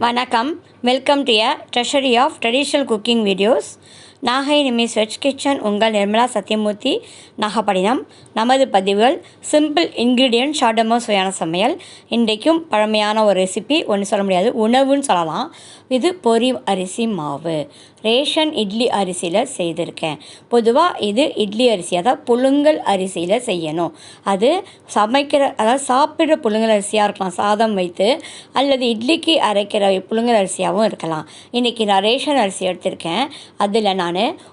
வணக்கம் welcome to a treasury of traditional cooking videos Nagai நிமிஸ் veg kitchen உங்கள் நிர்மலா சத்யமூர்த்தி நாகப்பட்டினம். நமது பதிவுகள் சிம்பிள் இன்க்ரீடியன்ட் ஷார்டமோ சுவையான சமையல். இன்றைக்கும் பழமையான ஒரு ரெசிபி ஒன்று சொல்ல முடியாது உணவுன்னு சொல்லலாம். இது பொரி அரிசி மாவு. ரேஷன் இட்லி அரிசியில் செய்திருக்கேன். பொதுவாக இது இட்லி அரிசி அதாவது புழுங்கல் அரிசியில் செய்யணும். அது சமைக்கிற அதாவது சாப்பிட்ற புழுங்கல் அரிசியாக இருக்கலாம் சாதம் வைத்து அல்லது இட்லிக்கு அரைக்கிற புழுங்கல் அரிசியாகவும் இருக்கலாம். இன்றைக்கி நான் ரேஷன் அரிசி எடுத்திருக்கேன். அதில் நான்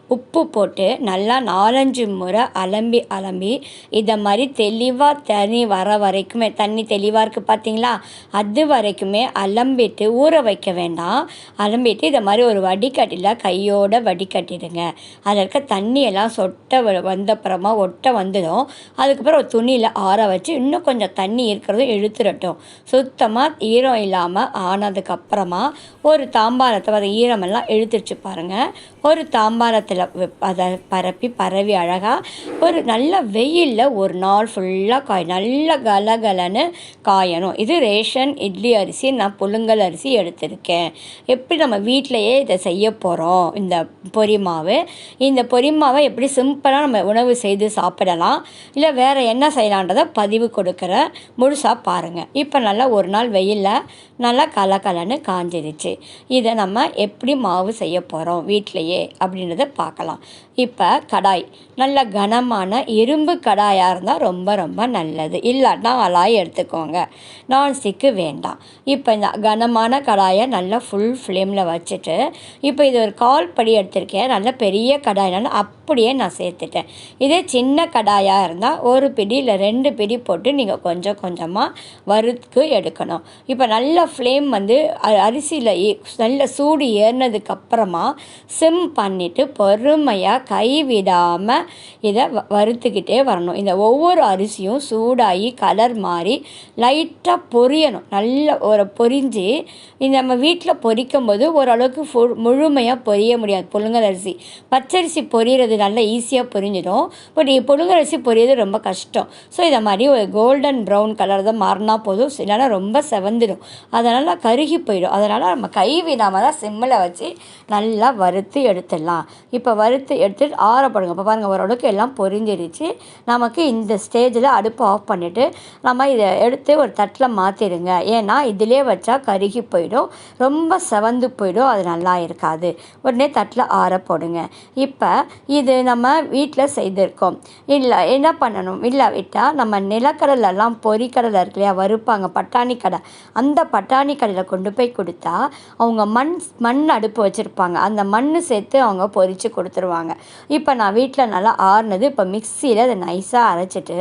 உப்பு போட்டு நல்லா நாலஞ்சு முறை அலம்பி அலம்பி இதை மாதிரி தெளிவாக தண்ணி வர வரைக்குமே தண்ணி தெளிவாக இருக்குது பார்த்தீங்களா அது வரைக்குமே அலம்பிட்டு ஊற வைக்க வேண்டாம். அலம்பிட்டு இதை மாதிரி ஒரு வடிகட்டியில் கையோட வடிகட்டிடுங்க. அதில் இருக்க தண்ணியெல்லாம் சொட்ட வ- வந்தப்புறமா ஒட்ட வந்துடும். அதுக்கப்புறம் ஒரு துணியில் ஆற வச்சு இன்னும் கொஞ்சம் தண்ணி இருக்கிறதும் இழுத்துடட்டும் சுத்தமாக ஈரம் இல்லாமல் ஆனதுக்கப்புறமா ஒரு தாம்பாரத்தை அதை ஈரமெல்லாம் இழுத்துருச்சு பாருங்கள் ஒரு தாம் தாம்பாரத்தில் அதை பரப்பி பரவி அழகாக ஒரு நல்ல வெயிலில் ஒரு நாள் ஃபுல்லாக காய் நல்ல கலகலன்னு காயணும். இது ரேஷன் இட்லி அரிசி நான் புழுங்கல் அரிசி எடுத்திருக்கேன். எப்படி நம்ம வீட்டிலையே இதை செய்ய போகிறோம் இந்த பொரி மாவு. இந்த பொரி மாவை எப்படி சிம்பிளாக நம்ம உணவு செய்து சாப்பிடலாம்? இல்லை வேறு என்ன செய்யலான்றதை பதிவு கொடுக்குற முழுசாக பாருங்கள் இப்போ நல்லா ஒரு நாள் வெயிலில் நல்லா கலகலன்னு காஞ்சிருச்சு. இதை நம்ம எப்படி மாவு செய்ய போகிறோம் வீட்டிலையே அப்படின்றத பார்க்கலாம். இப்போ கடாய். நல்ல கனமான இரும்பு கடாயாக இருந்தால் ரொம்ப ரொம்ப நல்லது. இல்லாட்டா அலாய் எடுத்துக்கோங்க. நான்ஸ்டிக்கு வேண்டாம். இப்போ இந்த கனமான கடாயை நல்லா ஃபுல் ஃப்ளேமில் வச்சுட்டு இப்போ இது ஒரு கால் படி எடுத்திருக்கேன். நல்ல பெரிய கடாயினாலும் அப்படியே நான் சேர்த்துட்டேன். இதே சின்ன கடாயாக இருந்தால் ஒரு பிடி இல்லை ரெண்டு பிடி போட்டு நீங்கள் கொஞ்சம் கொஞ்சமாக வறுத்து எடுக்கணும். இப்போ நல்ல ஃப்ளேம் வந்து அ- அரிசியில் ஏ- நல்ல சூடு ஏறினதுக்கப்புறமா சிம் பண்ணி பண்ணிவிட்டு பொறுமையாக கை விடாமல் இதை வ- வறுத்துக்கிட்டே வரணும். இந்த ஒவ்வொரு அரிசியும் சூடாகி கலர் மாறி லைட்டாக பொரியணும். நல்ல ஒரு பொரிஞ்சு இந்த நம்ம வீட்டில் பொரிக்கும் போது ஓரளவுக்கு ஃபு முழுமையாக பொரிய முடியாது. புழுங்கல் அரிசி. பச்சரிசி பொரியறது நல்லா ஈஸியாக பொரிஞ்சிடும். பட் புழுங்கல் அரிசி பொரியது ரொம்ப கஷ்டம். ஸோ இதை மாதிரி ஒரு கோல்டன் ப்ரௌன் கலர் தான் மாறினா போதும். இல்லைன்னா ரொம்ப செவந்துடும். அதனால் கருகி போயிடும். அதனால் நம்ம கை விடாமல் தான் சிம்மில் வச்சு நல்லா வறுத்து எடுத்துடலாம். இப்போ வறுத்து எடுத்துட்டு ஆறப்படுங்க இப்போ பாருங்கள் ஓரளவுக்கு எல்லாம் பொரிஞ்சிடுச்சு நமக்கு இந்த ஸ்டேஜில் அடுப்பு ஆஃப் பண்ணிவிட்டு நம்ம இதை எடுத்து ஒரு தட்டில் மாற்றிடுங்க ஏன்னா இதிலே வச்சா கருகி போயிடும். ரொம்ப செவந்து போயிடும். அது நல்லா இருக்காது. உடனே தட்டில் ஆற போடுங்க. இப்போ இது நம்ம வீட்டில் செய்திருக்கோம். இல்லை என்ன பண்ணணும்? இல்லை விட்டால் நம்ம நிலக்கடலெல்லாம் பொறிக்கடலை இருக்கு இல்லையா வறுப்பாங்க. பட்டாணி கடை. அந்த பட்டாணி கடையில் கொண்டு போய் கொடுத்தா அவங்க மண் மண் அடுப்பு வச்சுருப்பாங்க. அந்த மண் சேர்த்து அவங்க பொரித்து கொடுத்துருவாங்க. இப்போ நான் வீட்டில் நல்லா ஆறுனது இப்போ மிக்சியில் அதை நைஸாக அரைச்சிட்டு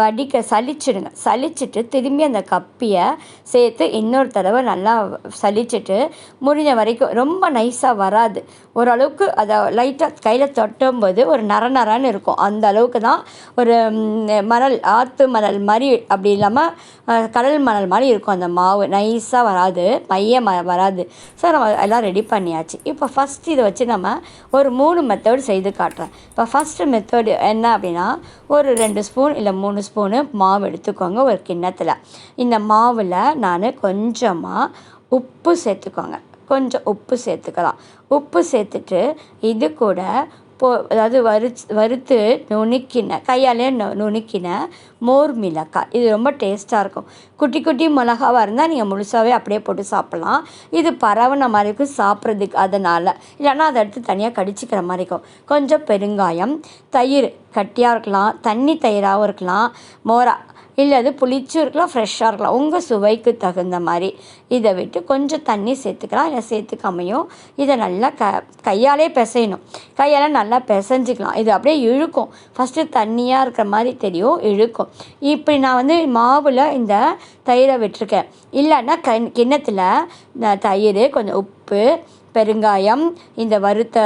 வடிக்க சலிச்சிடுங்க சலிச்சிட்டு திரும்பி அந்த கப்பியை சேர்த்து இன்னொரு தடவை நல்லா சலிச்சிட்டு முடிஞ்ச வரைக்கும் ரொம்ப நைஸாக வராது. ஓரளவுக்கு அதை லைட்டாக கையில் தொட்டும்போது ஒரு நர நரன்னு இருக்கும். அந்த அளவுக்கு தான் ஒரு மணல் ஆற்று மணல் மாதிரி அப்படி இல்லாமல் கடல் மணல் மாதிரி இருக்கும் அந்த மாவு. நைஸாக வராது மைய ம வராது. ஸோ நம்ம எல்லாம் ரெடி பண்ணியாச்சு. இப்போ ஃபஸ்ட் இதை வச்சு நம்ம ஒரு மூணு மெத்தட் செய்து காட்டுறேன். இப்போ ஃபஸ்ட்டு மெத்தடு என்ன அப்படின்னா ஒரு ரெண்டு ஸ்பூன் இல்லை மூணு ஸ்பூனு மாவு எடுத்துக்கோங்க ஒரு கிண்ணத்தில். இந்த மாவில் நான் கொஞ்சமாக உப்பு சேர்த்துக்கோங்க. கொஞ்சம் உப்பு சேர்த்துக்கலாம். உப்பு சேர்த்துட்டு இது கூட போ அதாவது வறுச் வறுத்து நுணுக்கின கையாலே நு நுணுக்கின மோர் மிளகாய் இது ரொம்ப டேஸ்ட்டாக இருக்கும். குட்டி குட்டி மிளகாவாக இருந்தால் நீங்கள் முழுசாகவே அப்படியே போட்டு சாப்பிட்லாம். இது பரவன மாதிரி இருக்கும் சாப்பிட்றதுக்கு அதனால். இல்லைன்னா அதை எடுத்து தனியாக கடிச்சிக்கிற மாதிரி இருக்கும். கொஞ்சம் பெருங்காயம் தயிர் கட்டியாக இருக்கலாம் தண்ணி தயிராகவும் இருக்கலாம் மோரா இல்லை அது புளிச்சும் இருக்கலாம் ஃப்ரெஷ்ஷாக இருக்கலாம். உங்கள் சுவைக்கு தகுந்த மாதிரி இதை விட்டு கொஞ்சம் தண்ணி சேர்த்துக்கலாம். இல்லை சேர்த்துக்காமையும் இதை நல்லா க கையாலே பிசையணும். கையால் நல்லா பிசைஞ்சிக்கலாம். இது அப்படியே இழுக்கும். ஃபஸ்ட்டு தண்ணியாக இருக்கிற மாதிரி தெரியும். இழுக்கும். இப்படி நான் வந்து மாவில் இந்த தயிரை விட்டுருக்கேன். இல்லைன்னா கண் கிண்ணத்தில் இந்த தயிர் கொஞ்சம் உப்பு பெருங்காயம் இந்த வறுத்த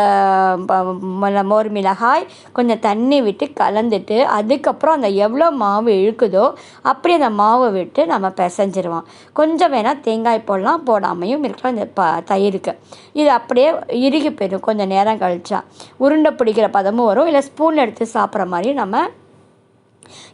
மோர் மிளகாய் கொஞ்சம் தண்ணி விட்டு கலந்துட்டு அதுக்கப்புறம் அந்த எவ்வளோ மாவு இழுக்குதோ அப்படி அந்த மாவை விட்டு நம்ம பிசைஞ்சிருவோம். கொஞ்சம் வேணால் தேங்காய் போடலாம் போடாமையும் இருக்கலாம் இந்த ப தயிருக்கு. இது அப்படியே இறுகி போயிடும் கொஞ்சம் நேரம் கழிச்சா. உருண்டை பிடிக்கிற பதமும் வரும் இல்லை ஸ்பூன் எடுத்து சாப்பிட்ற மாதிரி நம்ம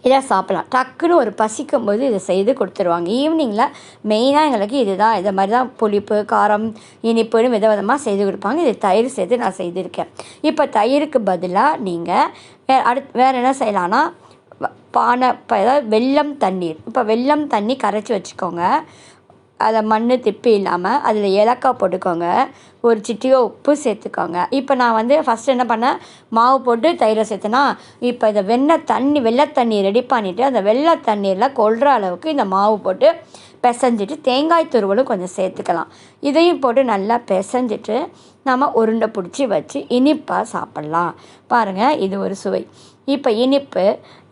இதை சாப்பிட்லாம். டக்குன்னு ஒரு பசிக்கும் போது இதை செய்து கொடுத்துருவாங்க. ஈவினிங்கில் மெயினாக எங்களுக்கு இதுதான். இதை மாதிரி தான் புளிப்பு காரம் இனிப்புன்னு வித விதமாக செய்து கொடுப்பாங்க. இது தயிர் சேர்த்து நான் செய்திருக்கேன். இப்போ தயிருக்கு பதிலாக நீங்கள் வே அடுத் வேறு என்ன செய்யலான்னா பானை இப்போ ஏதாவது வெல்லம் தண்ணீர். இப்போ வெல்லம் தண்ணி கரைச்சி வச்சுக்கோங்க. அதை மண் திப்பி இல்லாமல் அதில் ஏலக்காய் போட்டுக்கோங்க. ஒரு சிட்டிகை உப்பு சேர்த்துக்கோங்க. இப்போ நான் வந்து ஃபஸ்ட்டு என்ன பண்ணேன் மாவு போட்டு தயிரை சேர்த்தேன்னா இப்போ இதை வெண்ணெய் தண்ணி வெள்ளை தண்ணி ரெடி பண்ணிவிட்டு அந்த வெள்ளை தண்ணீரில் கொள்கிற அளவுக்கு இந்த மாவு போட்டு பிசைஞ்சிட்டு தேங்காய் துருவலும் கொஞ்சம் சேர்த்துக்கலாம். இதையும் போட்டு நல்லா பிசைஞ்சிட்டு நம்ம உருண்டை பிடிச்சி வச்சு இனிப்பாக சாப்பிட்லாம். பாருங்கள் இது ஒரு சுவை. இப்போ இனிப்பு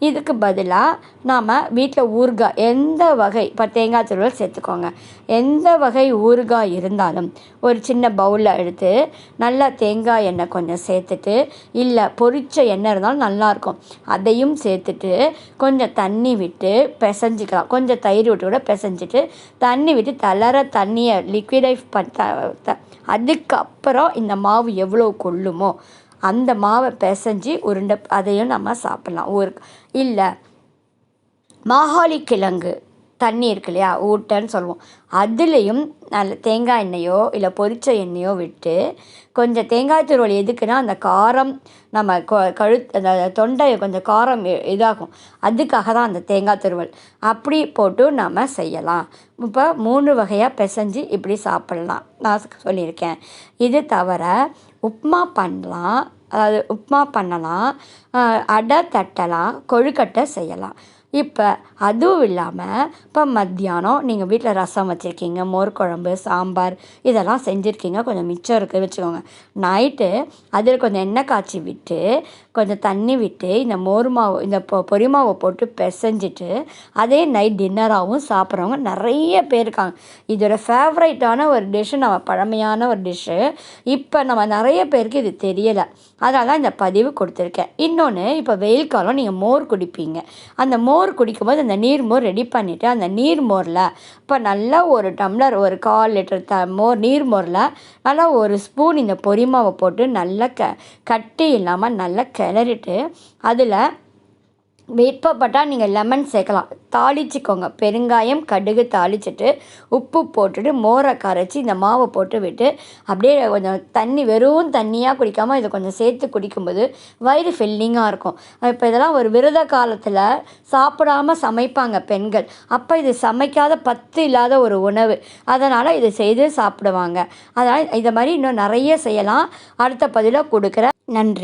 இதுக்கு பதிலாக நாம் வீட்டில் ஊறுகாய் எந்த வகை இப்போ தேங்காய் துருவல் சேர்த்துக்கோங்க. எந்த வகை ஊறுகாய் இருந்தாலும் ஒரு சின்ன பவுலில் எடுத்து நல்லா தேங்காய் எண்ணெய் கொஞ்சம் சேர்த்துட்டு இல்லை பொரிச்ச எண்ணெய் இருந்தாலும் நல்லாயிருக்கும் அதையும் சேர்த்துட்டு கொஞ்சம் தண்ணி விட்டு பிசைஞ்சிக்கலாம். கொஞ்சம் தயிர் விட்டு கூட பிசைஞ்சிட்டு தண்ணி விட்டு தளர தண்ணியை லிக்விடைஃப் பண்ண அதுக்கப்புறம் இந்த மாவு எவ்வளோ கொள்ளுமோ அந்த மாவை பிசைஞ்சு உருண்டை அதையும் நம்ம சாப்பிட்லாம். ஒரு இல்லை மாகாளி கிழங்கு தண்ணி இருக்கு இல்லையா ஊட்டன்னு சொல்லுவோம். அதுலேயும் நல்ல தேங்காய் எண்ணெயோ இல்லை பொரிச்ச எண்ணெயோ விட்டு கொஞ்சம் தேங்காய் துருவல் எதுக்குன்னா அந்த காரம் நம்ம கொ கழு அந்த தொண்டை கொஞ்சம் காரம் இதாகும். அதுக்காக தான் அந்த தேங்காய் துருவல். அப்படி போட்டு நம்ம செய்யலாம். இப்போ மூணு வகையாக பிசைஞ்சு இப்படி சாப்பிட்லாம். நான் சொல்லியிருக்கேன். இது தவிர உப்புமா பண்ணலாம் அதாவது உப்புமா பண்ணலாம் அடை தட்டலாம் கொழுக்கட்டை செய்யலாம். இப்போ அதுவும் இல்லாமல் இப்போ மத்தியானம் நீங்கள் வீட்டில் ரசம் வச்சுருக்கீங்க மோர் குழம்பு சாம்பார் இதெல்லாம் செஞ்சுருக்கீங்க கொஞ்சம் மிச்சம் இருக்குது வச்சுக்கோங்க. நைட்டு அதில் கொஞ்சம் எண்ணெய் காய்ச்சி விட்டு கொஞ்சம் தண்ணி விட்டு இந்த மோர் மாவு இந்த பொ பொரி மாவை போட்டு பிசைஞ்சிட்டு அதே நைட் டின்னராகவும் சாப்பிட்றவங்க நிறைய பேர் இருக்காங்க. இதோட ஃபேவரைட்டான ஒரு டிஷ்ஷு நம்ம பழமையான ஒரு டிஷ்ஷு இப்போ நம்ம நிறைய பேருக்கு இது தெரியலை. அதனால தான் இந்த பதிவு கொடுத்துருக்கேன். இன்னொன்று இப்போ வெயில் காலம் நீங்கள் மோர் குடிப்பீங்க. அந்த மோர் குடிக்கும்போது அந்த நீர் மோர் ரெடி பண்ணிவிட்டு அந்த நீர் மோரில் இப்போ நல்லா ஒரு டம்ளர் ஒரு கால் லிட்டர் த மோர் நீர் மோரில் நல்லா ஒரு ஸ்பூன் இந்த பொரிமாவை போட்டு நல்லா க கட்டி இல்லாமல் நல்லா கிளறிட்டு அதில் விருப்பப்பட்டால் நீங்கள் லெமன் சேர்க்கலாம். தாளிச்சிக்கோங்க. பெருங்காயம் கடுகு தாளிச்சிட்டு உப்பு போட்டுட்டு மோரை கரைச்சி இந்த மாவை போட்டு விட்டு அப்படியே கொஞ்சம் தண்ணி வெறும் தண்ணியாக குடிக்காமல் இதை கொஞ்சம் சேர்த்து குடிக்கும்போது வயிறு ஃபில்லிங்காக இருக்கும். இப்போ இதெல்லாம் ஒரு விரத காலத்தில் சாப்பிடாம சமைப்பாங்க பெண்கள். அப்போ இது சமைக்காத பத்து இல்லாத ஒரு உணவு. அதனால் இதை செய்து சாப்பிடுவாங்க. அதனால் இதை மாதிரி இன்னும் நிறைய செய்யலாம். அடுத்த பதிலாக கொடுக்குற நன்றி.